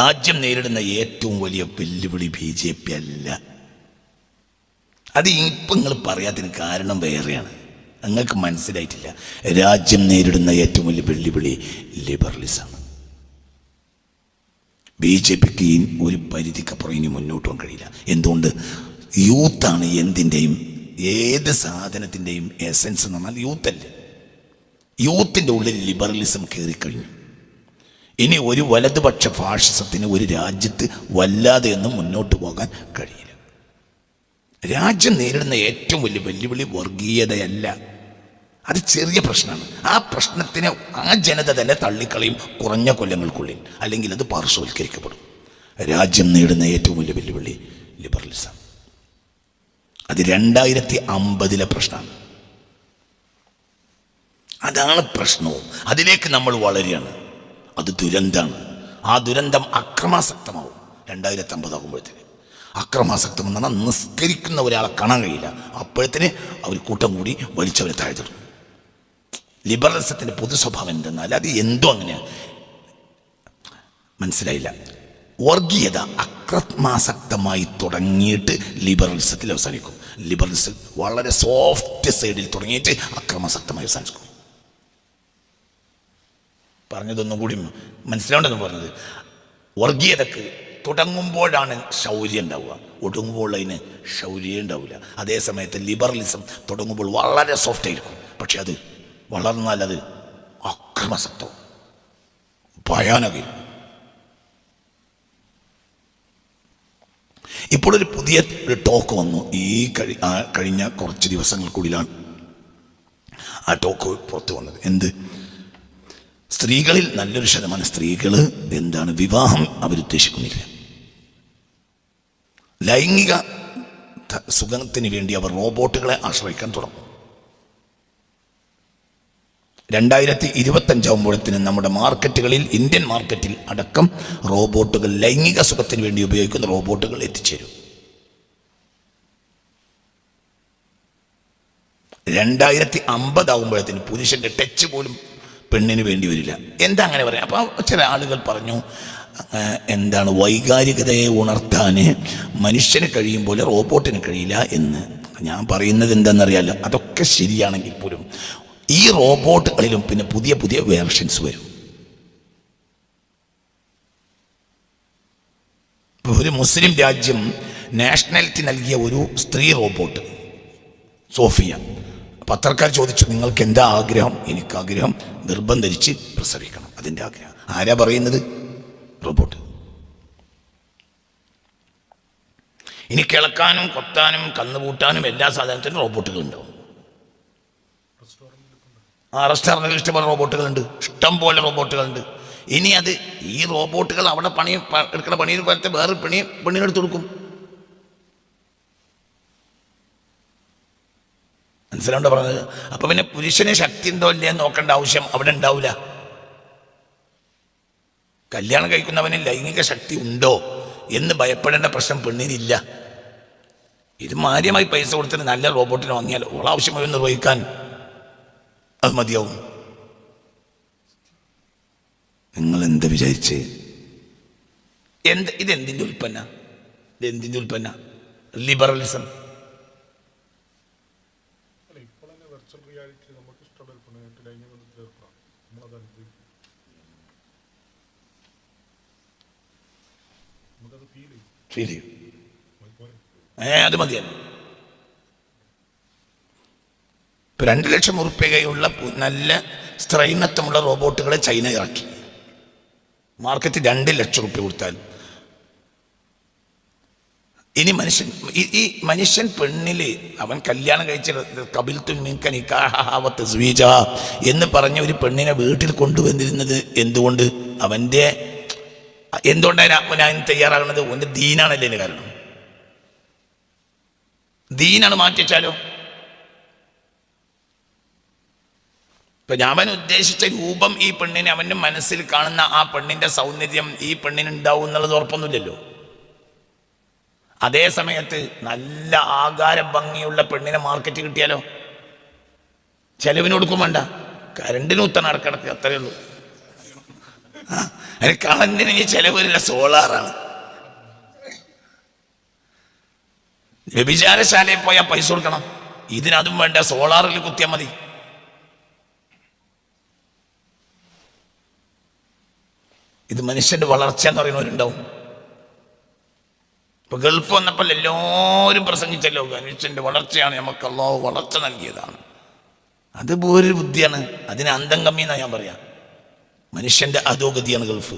രാജ്യം നേരിടുന്ന ഏറ്റവും വലിയ വെല്ലുവിളി ബി ജെ പി അല്ല. അത് ഇപ്പം നിങ്ങൾ പറയാത്തതിന് കാരണം വേറെയാണ്. നിങ്ങൾക്ക് മനസ്സിലായിട്ടില്ല. രാജ്യം നേരിടുന്ന ഏറ്റവും വലിയ വെല്ലുവിളി ലിബറലിസമാണ്. ബി ജെ പിക്ക് ഒരു പരിധിക്കപ്പുറം ഇനി മുന്നോട്ട് പോകാൻ കഴിയില്ല. എന്തുകൊണ്ട്? യൂത്താണ് എന്തിന്റെയും ഏത് സാധനത്തിന്റെയും എസൻസ് എന്ന് പറഞ്ഞാൽ യൂത്തല്ലേ? യൂത്തിന്റെ ഉള്ളിൽ ലിബറലിസം കയറിക്കഴിഞ്ഞു. ഇനി ഒരു വലതുപക്ഷ ഫാഷിസത്തിന് ഒരു രാജ്യത്ത് വല്ലാതെ ഒന്നും മുന്നോട്ട് പോകാൻ കഴിയില്ല. രാജ്യം നേരിടുന്ന ഏറ്റവും വലിയ വെല്ലുവിളി വർഗീയതയല്ല. അത് ചെറിയ പ്രശ്നമാണ്. ആ പ്രശ്നത്തിനെ ആ ജനത തന്നെ തള്ളിക്കളയും കുറഞ്ഞ കൊല്ലങ്ങൾക്കുള്ളിൽ. അല്ലെങ്കിൽ അത് പാർശ്വവൽക്കരിക്കപ്പെടും. രാജ്യം നേടുന്ന ഏറ്റവും വലിയ വെല്ലുവിളി ലിബറലിസം. അത് രണ്ടായിരത്തി അമ്പതിലെ പ്രശ്നമാണ്. അതാണ് പ്രശ്നവും. അതിലേക്ക് നമ്മൾ വളരുകയാണ്. അത് ദുരന്തമാണ് ആ ദുരന്തം അക്രമാസക്തമാവും. രണ്ടായിരത്തി അമ്പതാകുമ്പോഴത്തേന് അക്രമാസക്തം എന്ന് പറഞ്ഞാൽ നിസ്കരിക്കുന്ന ഒരാളെ കാണാൻ കഴിയില്ല. അപ്പോഴത്തേന് അവർ കൂട്ടം കൂടി വലിച്ചവരെ താഴ്ത്തിടും ലിബറലിസത്തിന്റെ പൊതു സ്വഭാവം എന്തെന്നാൽ അത് എന്തോ അങ്ങനെയാണ് മനസ്സിലായില്ല. വർഗീയത അക്രമാസക്തമായി തുടങ്ങിയിട്ട് ലിബറലിസത്തിൽ അവസാനിക്കും. ലിബറലിസം വളരെ സോഫ്റ്റ് സൈഡിൽ തുടങ്ങിയിട്ട് അക്രമാസക്തമായി അവസാനിക്കും. പറഞ്ഞതൊന്നും കൂടി മനസ്സിലാവേണ്ടെന്ന് പറഞ്ഞത്. വർഗീയതക്ക് തുടങ്ങുമ്പോഴാണ് ശൗര്യം ഉണ്ടാവുക. ഒടുങ്ങുമ്പോൾ അതിന് ശൗര്യം ഉണ്ടാവില്ല. അതേ സമയത്ത് ലിബറലിസം തുടങ്ങുമ്പോൾ വളരെ സോഫ്റ്റ് ആയിരിക്കും. പക്ഷെ അത് വളർന്നാൽ അത് അക്രമസത്വം. ഭയാനകയും ഇപ്പോഴൊരു പുതിയ ഒരു ടോക്ക് വന്നു. ഈ കഴി കഴിഞ്ഞ കുറച്ച് ദിവസങ്ങൾക്കുള്ളിലാണ് ആ ടോക്ക് പുറത്തു വന്നത്. എന്ത്? സ്ത്രീകളിൽ നല്ലൊരു ശതമാനം സ്ത്രീകൾ എന്താണ് വിവാഹം അവരുദ്ദേശിക്കുന്നില്ല. ലൈംഗിക സുഖത്തിന് വേണ്ടി അവർ റോബോട്ടുകളെ ആശ്രയിക്കാൻ തുടങ്ങും. രണ്ടായിരത്തി ഇരുപത്തഞ്ചാകുമ്പോഴത്തിന് നമ്മുടെ മാർക്കറ്റുകളിൽ ഇന്ത്യൻ മാർക്കറ്റിൽ അടക്കം റോബോട്ടുകൾ ലൈംഗിക സുഖത്തിന് വേണ്ടി ഉപയോഗിക്കുന്ന റോബോട്ടുകൾ എത്തിച്ചേരും. രണ്ടായിരത്തി അമ്പതാകുമ്പോഴത്തിന് പുരുഷന്റെ ടച്ച് പോലും പെണ്ണിന് വേണ്ടി വരില്ല. എന്താ അങ്ങനെ പറയാം? അപ്പോൾ ചില ആളുകൾ പറഞ്ഞു എന്താണ് വൈകാരികതയെ ഉണർത്താൻ മനുഷ്യന് കഴിയും പോലെ റോബോട്ടിന് കഴിയില്ല എന്ന്. ഞാൻ പറയുന്നത് എന്താണെന്നറിയാലോ? അതൊക്കെ ശരിയാണെങ്കിൽ പോലും ഈ റോബോട്ടുകളിലും പിന്നെ പുതിയ പുതിയ വേർഷൻസ് വരും. ഒരു മുസ്ലിം രാജ്യം നാഷണാലിറ്റി നൽകിയ ഒരു സ്ത്രീ റോബോട്ട് സോഫിയ. പത്രക്കാർ ചോദിച്ചു നിങ്ങൾക്ക് എന്താ ആഗ്രഹം? എനിക്ക് ആഗ്രഹം നിർബന്ധിച്ച് പ്രസവിക്കണം. അതിന്റെ ആഗ്രഹം. ആരാ പറയുന്നത്? റോബോട്ട്. ഇനി കിളക്കാനും കൊത്താനും കന്നുകൂട്ടാനും എല്ലാ സാധനത്തിനും റോബോട്ടുകൾ ഉണ്ടാവും ആ റെസ്റ്റോറന്റിൽ ഇഷ്ടംപോലെ റോബോട്ടുകളുണ്ട്. ഇഷ്ടം പോലെ റോബോട്ടുകളുണ്ട്. ഇനി അത് ഈ റോബോട്ടുകൾ അവിടെ പണി എടുക്കുന്ന പണിയിൽ പോലത്തെ വേറെ പണി പണിയെടുത്തു കൊടുക്കും. മനസ്സിലാണ്ടോ പറഞ്ഞത്? അപ്പൊ പിന്നെ പുരുഷന് ശക്തി ഉണ്ടോ ഇല്ലേ നോക്കേണ്ട ആവശ്യം അവിടെ ഉണ്ടാവില്ല കല്യാണം കഴിക്കുന്നവന് ലൈംഗിക ശക്തി ഉണ്ടോ എന്ന് ഭയപ്പെടേണ്ട പ്രശ്നം പെണ്ണിനില്ല. ഇത് മാര്യമായി പൈസ കൊടുത്തിട്ട് നല്ല റോബോട്ടിനെ വാങ്ങിയാൽ ഓൾ ആവശ്യമായി നിർവഹിക്കാൻ അത് മതിയാവും. നിങ്ങൾ എന്ത് വിചാരിച്ച്? എന്ത്? ഇതെന്തിന്റെ ഉൽപ്പന്ന? ഇതെന്തിന്റെ ഉൽപ്പന്ന? ലിബറലിസം അല്ല ഇപ്പോൾ തന്നെ റിയാലിറ്റി നമുക്ക് ഇഷ്ടമുള്ള ഒരു പെണ്ണായിട്ട് ലൈംഗിക ബന്ധത്തിൽ ഏർപ്പെടാം നമ്മളത് അനുഭവിക്കും. നമുക്കത് ഫീൽ ചെയ്യും. ഫീൽ ചെയ്യും. അത് പോരെ. ഏ അത് മതിയല്ലോ ഇപ്പൊ രണ്ട് ലക്ഷം ഉറുപ്പികയുള്ള നല്ല സ്ത്രൈണത്വമുള്ള റോബോട്ടുകളെ ചൈന ഇറക്കി. മാർക്കറ്റ് രണ്ട് ലക്ഷം ഉറുപ്പിക കൊടുത്താൽ ഇനി മനുഷ്യൻ ഈ മനുഷ്യൻ പെണ്ണിൽ അവൻ കല്യാണം കഴിച്ച കപിൽ സ്വീജ എന്ന് പറഞ്ഞ ഒരു പെണ്ണിനെ വീട്ടിൽ കൊണ്ടുവന്നിരുന്നത് എന്തുകൊണ്ട്? അവന്റെ എന്തുകൊണ്ടാണ് അതിന് തയ്യാറാകുന്നത്? അവന്റെ ദീനാണല്ലേ കാരണം. ദീനാണ് മാറ്റിച്ചാലോ ഇപ്പൊ ഞാൻ അവൻ ഉദ്ദേശിച്ച രൂപം ഈ പെണ്ണിനെ അവന്റെ മനസ്സിൽ കാണുന്ന ആ പെണ്ണിന്റെ സൗന്ദര്യം ഈ പെണ്ണിന് ഉണ്ടാവും എന്നുള്ളത് ഉറപ്പൊന്നുമില്ലല്ലോ. അതേ സമയത്ത് നല്ല ആകാര ഭംഗിയുള്ള പെണ്ണിനെ മാർക്കറ്റ് കിട്ടിയാലോ? ചെലവിന് കൊടുക്കും വേണ്ട. കരണ്ടിന് ഉത്തന അടക്കടക്ക് അത്രയേ ഉള്ളൂ. അതിന് കറണ്ടിന് ഈ വരില്ല സോളാറാണ്. വ്യഭിചാരശാലയിൽ പോയാൽ പൈസ കൊടുക്കണം. ഇതിനതും വേണ്ട സോളാറിൽ കുത്തിയാൽ മതി. ഇത് മനുഷ്യന്റെ വളർച്ച എന്ന് പറയുന്നവരുണ്ടാവും. ഇപ്പൊ ഗൾഫ് വന്നപ്പോൾ എല്ലാവരും പ്രസംഗിച്ചല്ലോ ഗണേശന്റെ വളർച്ചയാണ് നമുക്ക് അള്ളാഹു വളർച്ച നൽകിയതാണ്. അത് ഒരു ബുദ്ധിയാണ്. അതിന് അന്തം കമ്മി എന്നാ ഞാൻ പറയാം. മനുഷ്യന്റെ അധോഗതിയാണ് ഗൾഫ്.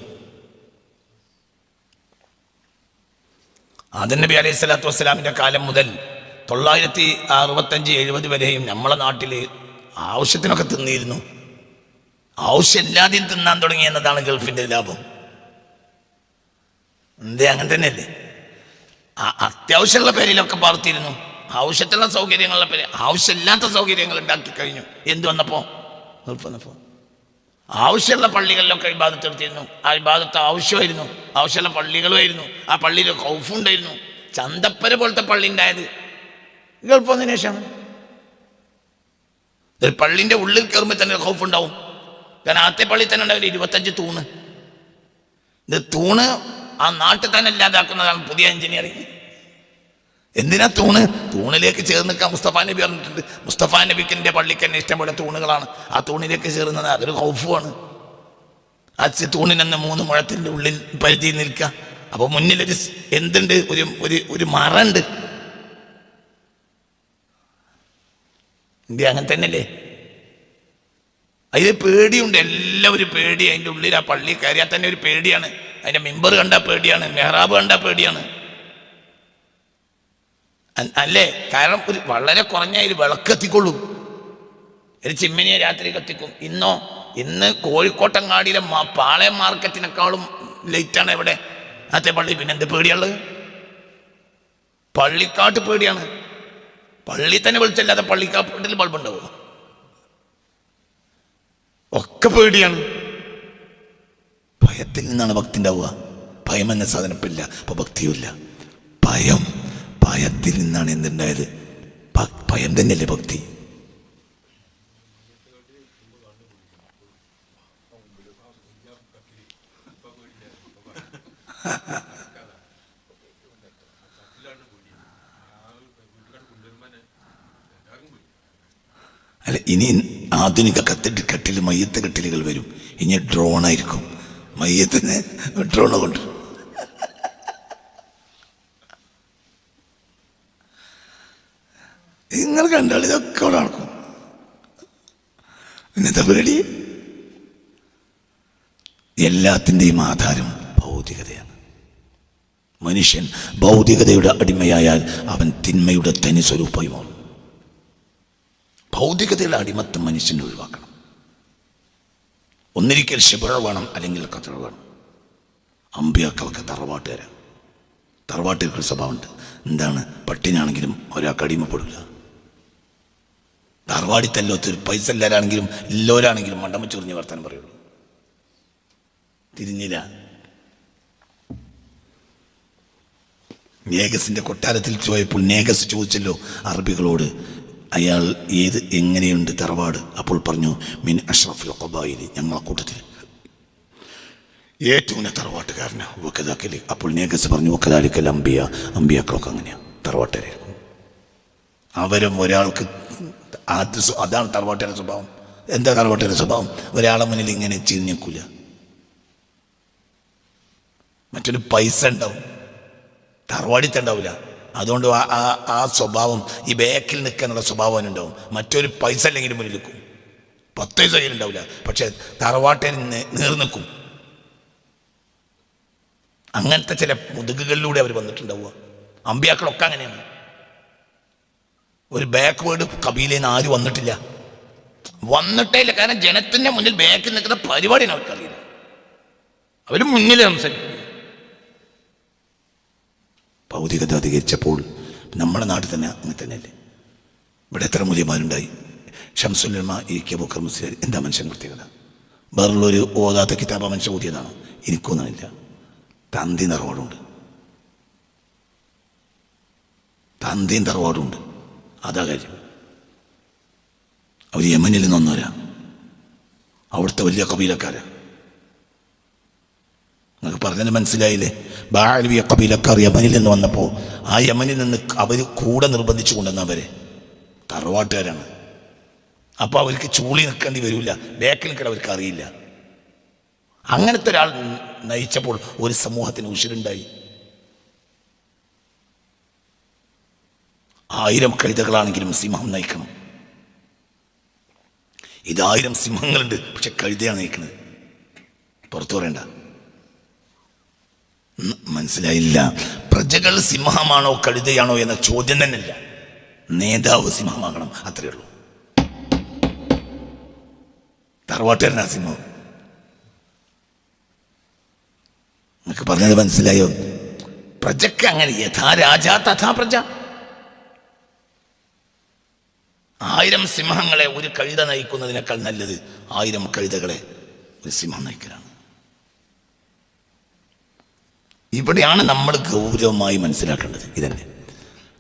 ആദൻ നബി അലൈഹി സ്വലാത്തു വസ്സലാമിന്റെ കാലം മുതൽ തൊള്ളായിരത്തി അറുപത്തഞ്ച് എഴുപത് വരെയും നമ്മളെ നാട്ടിൽ ആവശ്യത്തിനൊക്കെ തിന്നിരുന്നു ആവശ്യമില്ലാതെയും തിന്നാൻ തുടങ്ങി എന്നതാണ് ഗൾഫിന്റെ ലാഭം. എന്തേ അങ്ങനെ തന്നെയല്ലേ? അത്യാവശ്യമുള്ള പേരിലൊക്കെ പാർത്തിരുന്നു. ആവശ്യത്തിലുള്ള സൗകര്യങ്ങളുടെ പേര് ആവശ്യമില്ലാത്ത സൗകര്യങ്ങൾ ഉണ്ടാക്കി കഴിഞ്ഞു. എന്ത് വന്നപ്പോ? ഗൾഫ് വന്നപ്പോ. ആവശ്യമുള്ള പള്ളികളിലൊക്കെ ഇബാദത്ത് എടുത്തിരുന്നു ആ ഇബാദത്ത് ആവശ്യമായിരുന്നു. ആവശ്യമുള്ള പള്ളികളുമായിരുന്നു. ആ പള്ളിയിൽ കൗഫുണ്ടായിരുന്നു. ചന്തപ്പര പോലത്തെ പള്ളി ഉണ്ടായത്. ഗൾഫ് വന്നതിന് ശേഷമാണ് ഒരു പള്ളിന്റെ ഉള്ളിൽ കയറുമ്പോൾ തന്നെ ഹൗഫ് ഉണ്ടാവും കാരണം ആദ്യത്തെ പള്ളി തന്നെ ഉണ്ടാവില്ല ഇരുപത്തഞ്ച് തൂണ്. ഇത് തൂണ് ആ നാട്ടിൽ തന്നെ ഇല്ലാതാക്കുന്നതാണ് പുതിയ എഞ്ചിനീയറിംഗ്. എന്തിനാ തൂണ്? തൂണിലേക്ക് ചേർന്ന് നിൽക്കാൻ മുസ്തഫ നബി പറഞ്ഞിട്ടുണ്ട്. മുസ്തഫ നബിക്കിന്റെ പള്ളിക്ക് തന്നെ ഇഷ്ടംപോലെ തൂണുകളാണ്. ആ തൂണിലേക്ക് ചേർന്നത് അതൊരു ഹൗഫുമാണ് ആ തൂണിനെന്ന് മൂന്ന് മുഴത്തിന്റെ ഉള്ളിൽ പരിധി നിൽക്കുക. അപ്പോൾ മുന്നിലൊരു എന്തുണ്ട്? ഒരു ഒരു ഒരു മറുണ്ട്. ഇന്ത്യ അങ്ങനെ തന്നെയല്ലേ? അതിൽ പേടിയുണ്ട്. എല്ലാവരും പേടി. അതിന്റെ ഉള്ളിൽ ആ പള്ളി കയറിയാൽ തന്നെ ഒരു പേടിയാണ്. അതിന്റെ മെമ്പർ കണ്ടാൽ പേടിയാണ്. മെഹ്റാബ് കണ്ടാൽ പേടിയാണ്. അല്ലേ? കാരണം ഒരു വളരെ കുറഞ്ഞ അതിൽ വിളക്ക് എത്തിക്കൊള്ളും ഒരു ചിമ്മിനിയെ രാത്രി കത്തിക്കും. ഇന്നോ ഇന്ന് കോഴിക്കോട്ടങ്ങാടിയിലെ പാളയം മാർക്കറ്റിനേക്കാളും ലേറ്റാണ് ഇവിടെ. അത്തെ പള്ളി പിന്നെ എന്ത് പേടിയുള്ളത് പള്ളിക്കാട്ട് പേടിയാണ്. പള്ളി തന്നെ വിളിച്ചല്ലാതെ പള്ളിക്കാട്ടിൽ ബൾബ് ഉണ്ടാവുമോ ഒക്കെ പേടിയാണ്. ഭയത്തിൽ നിന്നാണ് ഭക്തി ഉണ്ടാവുക ഭയം എന്ന സാധനം ഇപ്പം ഇല്ല. അപ്പൊ ഭക്തിയുമില്ല. ഭയം. ഭയത്തിൽ നിന്നാണ് എന്തുണ്ടായത്? ഭയം തന്നെയല്ലേ ഭക്തി? അല്ല ഇനി ആധുനിക കത്തിട്ട് കെട്ടിൽ മയ്യത്ത് കെട്ടിലുകൾ വരും. ഇനി ഡ്രോണായിരിക്കും മയ്യത്തിന് ഡ്രോണ് കൊണ്ട് നിങ്ങൾ കണ്ടാൽ ഇതൊക്കെ അവിടെ നടക്കും. എന്നിട്ട് പേടി എല്ലാത്തിന്റെയും ആധാരം ഭൗതികതയാണ്. മനുഷ്യൻ ഭൗതികതയുടെ അടിമയായാൽ അവൻ തിന്മയുടെ തനി സ്വരൂപമായി മാറും. ഭൗതികതയുടെ അടിമത്തം മനുഷ്യനെ ഒഴിവാക്കണം. ഒന്നിരിക്കൽ ശിബിറ വേണം അല്ലെങ്കിൽ കത്തറ വേണം. അമ്പിയാക്കളൊക്കെ തറവാട്ടുകാരാണ് തറവാട്ടുകാർക്ക് സ്വഭാവമുണ്ട്. എന്താണ്? പട്ടിനാണെങ്കിലും ഒരാൾക്ക് അടിമപ്പെടില്ല. തറവാടി തല്ലൊത്തൊരു പൈസ എല്ലാവരാണെങ്കിലും എല്ലാവരാണെങ്കിലും മണ്ടം ചൊറിഞ്ഞ് വർത്താനം പറയുള്ളൂ. തിരിഞ്ഞില്ല. നേഗസിന്റെ കൊട്ടാരത്തിൽ പോയപ്പോൾ നേഗസ് ചോദിച്ചല്ലോ അറബികളോട് അയാൾ ഏത് എങ്ങനെയുണ്ട് തറവാട്? അപ്പോൾ പറഞ്ഞു മിൻ അഷ്റഫുൽ ഖബായിലി ഞങ്ങളെ കൂട്ടത്തിൽ. ഏറ്റവും തറവാട്ടുകാരനാ വക്കതാക്കൽ അപ്പോൾ നേഗസ് പറഞ്ഞു വക്കതാലിക്കൽ അമ്പിയ അമ്പിയാക്കളൊക്കെ അങ്ങനെയാണ് തറവാട്ടുകാരായിരിക്കും അവരും ഒരാൾക്ക് അത് അതാണ് തറവാട്ടുകാരുടെ സ്വഭാവം. എന്താ തറവാട്ടുകാരുടെ സ്വഭാവം? ഒരാളെ മുന്നിൽ ഇങ്ങനെ ചിരിഞ്ഞിക്കൂല. മറ്റൊരു പൈസ ഉണ്ടാവും. തറവാടിത്തെ ഉണ്ടാവില്ല അതുകൊണ്ട് ആ ആ സ്വഭാവം ഈ ബേക്കിൽ നിൽക്കാനുള്ള സ്വഭാവം ഉണ്ടാവും. മറ്റൊരു പൈസ അല്ലെങ്കിലും മുന്നിൽ നിൽക്കും. പത്ത് പൈസ ഉണ്ടാവില്ല. പക്ഷെ തറവാട്ടേ നേർ നിൽക്കും. അങ്ങനത്തെ ചില മുതുകുകളിലൂടെ അവർ വന്നിട്ടുണ്ടാവുക. അമ്പിയാക്കളൊക്കെ അങ്ങനെയാണ്. ഒരു ബാക്ക്വേർഡ് കബീലയിൽ നിന്ന് ആരും വന്നിട്ടില്ല. വന്നിട്ടേ ഇല്ല കാരണം ജനത്തിന്റെ മുന്നിൽ ബാക്കിൽ നിൽക്കുന്ന പരിപാടിയാണ് അവർക്കറിയില്ല അവർ മുന്നിൽ സംസാരിക്കും. ഭൗതികത അധികരിച്ചപ്പോൾ നമ്മുടെ നാട്ടിൽ തന്നെ അങ്ങനെ തന്നെയല്ലേ? ഇവിടെ എത്ര മൂല്യമാരുണ്ടായി ഷംസുല്ലമ ഇ കെ ബുക്കർ മുസ്ലിം എന്താ മനുഷ്യൻ പ്രത്യേകത? വേറുള്ളൊരു ഓതാത്ത കിതാബ മനുഷ്യൻ കൂട്ടിയതാണ് എനിക്കൊന്നുമില്ല. തന്തി നിറവാടുണ്ട് തന്തിയും തറവാടുണ്ട് അതാ കാര്യം. അവർ യമനിൽ നിന്ന് വന്നവരാ. അവിടുത്തെ വലിയ കബീലക്കാരാ. നിങ്ങൾക്ക് പറഞ്ഞത് മനസ്സിലായില്ലേ? ബാൽവിയ കബീലക്കാർ യമനിൽ നിന്ന് വന്നപ്പോൾ ആ യമനിൽ നിന്ന് അവർ കൂടെ നിർബന്ധിച്ചു കൊണ്ടുവന്നവരെ തറവാട്ടുകാരാണ്. അപ്പോൾ അവർക്ക് ചൂളി നിൽക്കേണ്ടി വരില്ല ബേക്കൽ നിൽക്കാൻ അവർക്ക് അറിയില്ല. അങ്ങനത്തെ ഒരാൾ നയിച്ചപ്പോൾ ഒരു സമൂഹത്തിന് ഉശിരുണ്ടായി. ആയിരം കഴുതകളാണെങ്കിലും സിംഹം നയിക്കണം. ഇതായിരം സിംഹങ്ങളുണ്ട് പക്ഷെ കഴുതയാണ് നയിക്കുന്നത്. പുറത്തു പറയണ്ട. മനസ്സിലായില്ല. പ്രജകൾ സിംഹമാണോ കഴുതയാണോ എന്ന ചോദ്യം തന്നെയില്ല. നേതാവ് സിംഹമാകണം അത്രയേ ഉള്ളൂ. തറവാട്ടുകാരനാ സിംഹം. നിങ്ങൾക്ക് പറഞ്ഞത് മനസ്സിലായോ? പ്രജക്ക് അങ്ങനെ യഥാ രാജ തഥാ പ്രജ. ആയിരം സിംഹങ്ങളെ ഒരു കഴുത നയിക്കുന്നതിനേക്കാൾ നല്ലത് ആയിരം കഴുതകളെ ഒരു സിംഹം നയിക്കലാണ്. ഇവിടെയാണ് നമ്മൾ ഗൗരവമായി മനസ്സിലാക്കേണ്ടത് ഇതന്നെ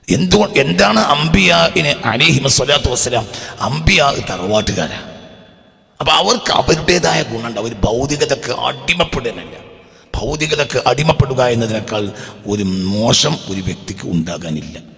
എന്തുകൊണ്ട് എന്താണ് അംബിയാന് അലിഹിമ സ്വലാത്തു വസ്സലാം? അംബിയാ തറവാട്ടുകാരാ. അപ്പൊ അവർക്ക് അവരുടേതായ ഗുണമുണ്ട്. അവർ ഭൗതികതക്ക് അടിമപ്പെടുന്നില്ല ഭൗതികതക്ക് അടിമപ്പെടുക എന്നതിനേക്കാൾ ഒരു മോശം ഒരു വ്യക്തിക്ക് ഉണ്ടാകാനില്ല.